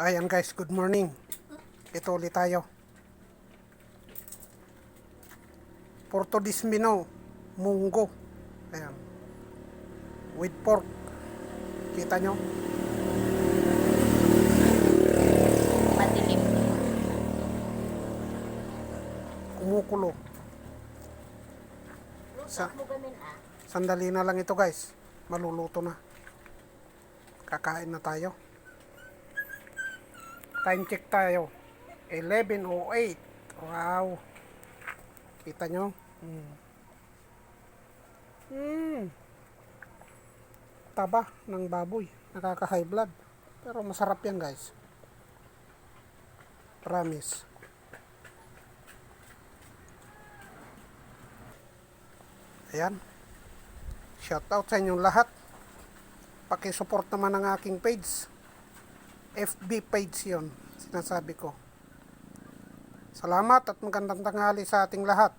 Ayan guys, good morning. Ito ulit tayo. Porto Dismino, munggo. Ayan. With pork. Kita nyo? Madilim. Kumukulo. Sa, ah. sandali na lang ito guys. Maluluto na. Kakain na tayo. Time check tayo. 11.08. Wow. Kita nyo? Mm. Mm. Taba ng baboy. Nakaka-high blood. Pero masarap yan guys. Promise. Ayan. Shout out sa inyong lahat. Pakisupport naman ang aking page. FB page yon sinasabi ko. Salamat at magandang tanghali sa ating lahat.